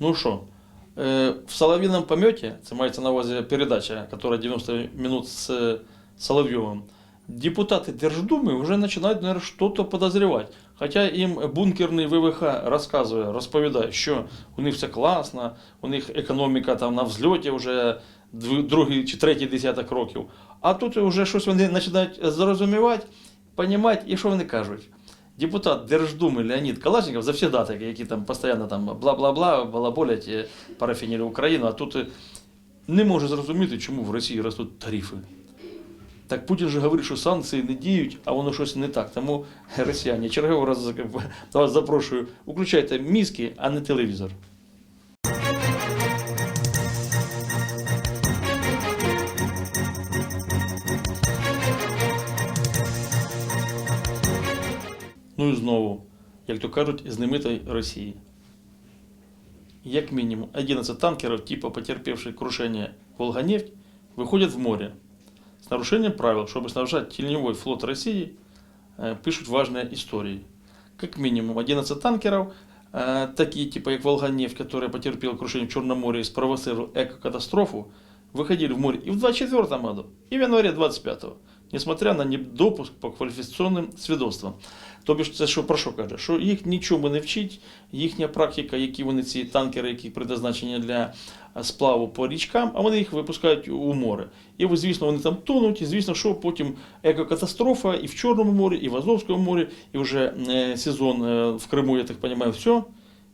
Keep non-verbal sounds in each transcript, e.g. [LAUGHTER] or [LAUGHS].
Ну що, е, в Солов'їному помете, це мається на увазі передача, яка 90 минут з е, Соловйовым, депутаты Держдумы уже начинают, наверное, что-то подозревать. Хоча їм бункерний ВВХ розказує, розповідає, що у них все класно, у них економіка там на взльоті вже дв- другий чи третій десяток років. А тут вже щось вони починають зрозумівати, понімати, і що вони кажуть. Депутат Держдуми Леонід Калашников, завсегдатик, які там постійно там бла-бла-бла, балаболять, е, парафінілі Україну, а тут е, не може зрозуміти, чому в Росії ростуть тарифи. Так Путін же говорить, що санкції не діють, а воно щось не так. Тому [LAUGHS] росіяни, черговий раз [LAUGHS] вас запрошую, включайте мізки, а не телевізор. Ну і знову, як то кажуть, знаменитої Росії. Як мінімум 11 танкеров, типа потерпевших крушение Волганефть, выходят в море. С нарушением правил, чтобы снабжать теневой флот России, э, пишут важные истории. Как минимум 11 танкеров, э, такие типа как Волганефть, который потерпел крушение в Черном море и спровоцировал экокатастрофу, выходили в море и в 24 году, и в январе 25 несмотря на недопуск по кваліфікаційним свідоцтвам. Тобто це що про що каже? Що їх нічому не вчить, їхня практика, які вони ці танкери, які предназначені для сплаву по річкам, а вони їх випускають у море. І звісно, вони там тонуть, і звісно, що потім екокатастрофа і в Чорному морі, і в Азовському морі, і вже сезон в Криму, я так розумію, все.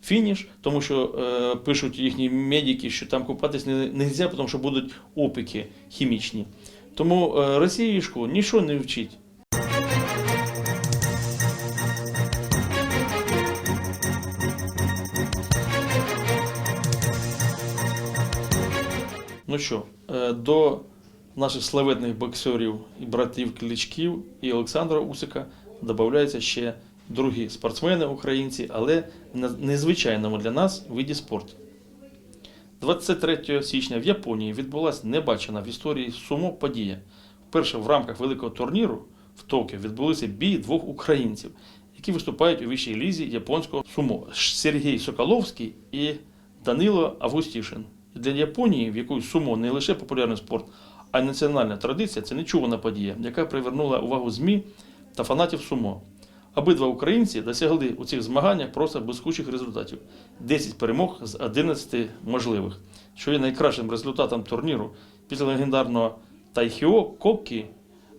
Фініш, тому що е, пишуть їхні медики, що там купатись не можна, тому що будуть опіки хімічні. Тому е, Росіюшку нічого не вчить. Ну що, е, до наших славетних боксерів і братів Кличків і Олександра Усика додається ще другі спортсмени українці, але на незвичайному для нас виді спорту. 23 січня в Японії відбулася небачена в історії сумо подія. Вперше в рамках великого турніру в Токіо відбулися бій двох українців, які виступають у вищій лізі японського сумо Сергій Соколовський і Данило Августішин. Для Японії, в якої сумо не лише популярний спорт, а й національна традиція, це нечувана подія, яка привернула увагу ЗМІ та фанатів сумо. Обидва українці досягли у цих змаганнях просто блискучих результатів. 10 перемог з 11 можливих, що є найкращим результатом турніру. Після легендарного Тайхіо Коккі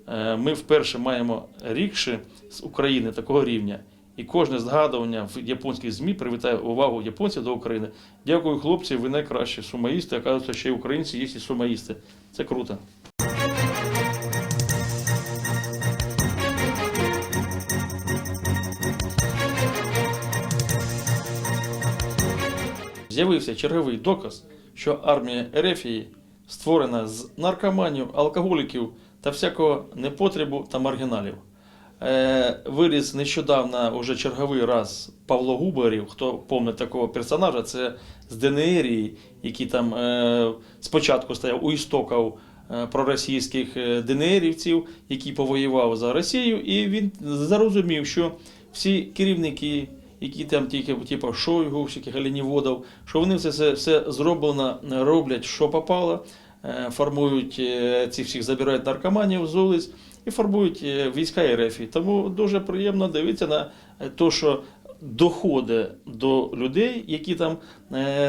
е, ми вперше маємо рікші з України такого рівня. І кожне згадування в японських ЗМІ привертає увагу японців до України. Дякую, хлопці, ви найкращі сумаїсти. Оказується, ще й українці є і сумаїсти. Це круто. З'явився черговий доказ, що армія Ерефії створена з наркоманів, алкоголіків та всякого непотребу та маргіналів. Е, виріс нещодавно уже черговий раз Павло Губарів, хто пам'ятає такого персонажа, це з ДНРії, який там е, спочатку стояв у істоків е, проросійських ДНРівців, який повоював за Росію, і він зрозумів, що всі керівники, які там тільки типу Шойгу, всяких оленіводів, що вони все, все, все зроблено, роблять, що попало, е, формують е, цих всіх, забирають наркоманів з вулиць і формують е, війська РФ. Тому дуже приємно дивитися на те, що доходить до людей, які там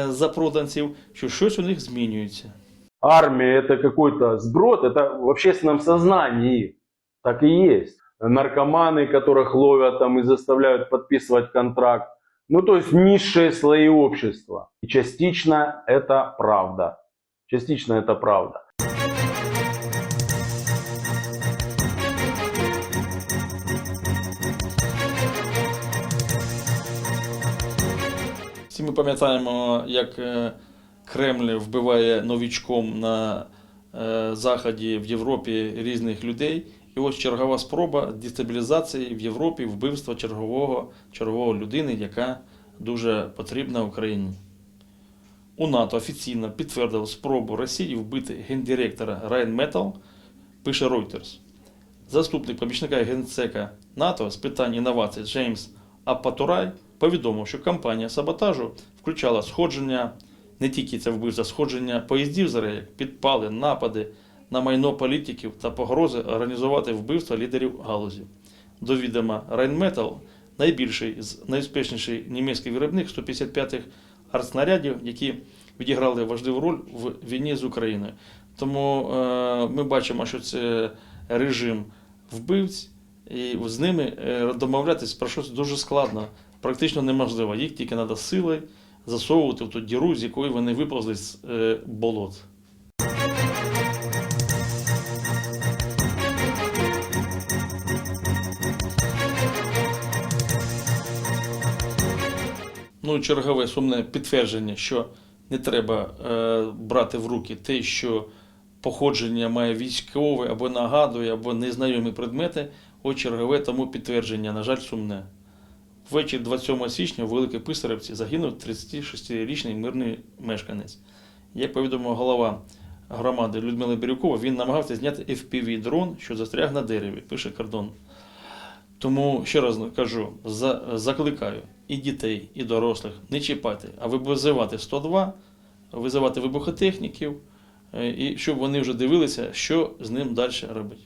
запроданців, що щось у них змінюється. армия это какой-то сброд, это в общественном сознании. Так и есть Наркоманы, которых ловят там и заставляют подписывать контракт. Ну, то есть низшие слои общества. И частично это правда. Частично это правда. Всі ми пам'ятаємо, як е, Кремль вбиває новічком на е, Заході в Європі різних людей. І ось чергова спроба дестабілізації в Європі, вбивства чергового, чергового людини, яка дуже потрібна Україні. У НАТО офіційно підтвердили спробу Росії вбити гендиректора Rheinmetall, пише Reuters. Заступник помічника генсека НАТО з питань інновацій Джеймс Апатурай повідомив, що кампанія саботажу включала сходження, не тільки це вбивство, сходження поїздів з рейок, підпали, напади на майно політиків та погрози організувати вбивства лідерів галузі. До відома Rheinmetall – найбільший з найуспішніший німецький виробник 155-х артснарядів, які відіграли важливу роль в війні з Україною. Тому е, ми бачимо, що це режим вбивць, і з ними е, домовлятися про щось дуже складно, практично неможливо. Їх тільки треба силою засовувати в ту діру, з якої вони виповзли з е, болот. Ну, чергове сумне підтвердження, що не треба е, брати в руки те, що походження має військове або нагадує, або незнайомі предмети. Ось чергове тому підтвердження, на жаль, сумне. Ввечері 27 січня у Великій Писарівці загинув 36-річний мирний мешканець. Як повідомив голова громади Людмили Бірюкова, він намагався зняти FPV-дрон, що застряг на дереві, пише кордон. Тому ще раз кажу, за, закликаю і дітей, і дорослих не чіпати, а визивати 102, визивати вибухотехніків, е, і щоб вони вже дивилися, що з ним далі робити.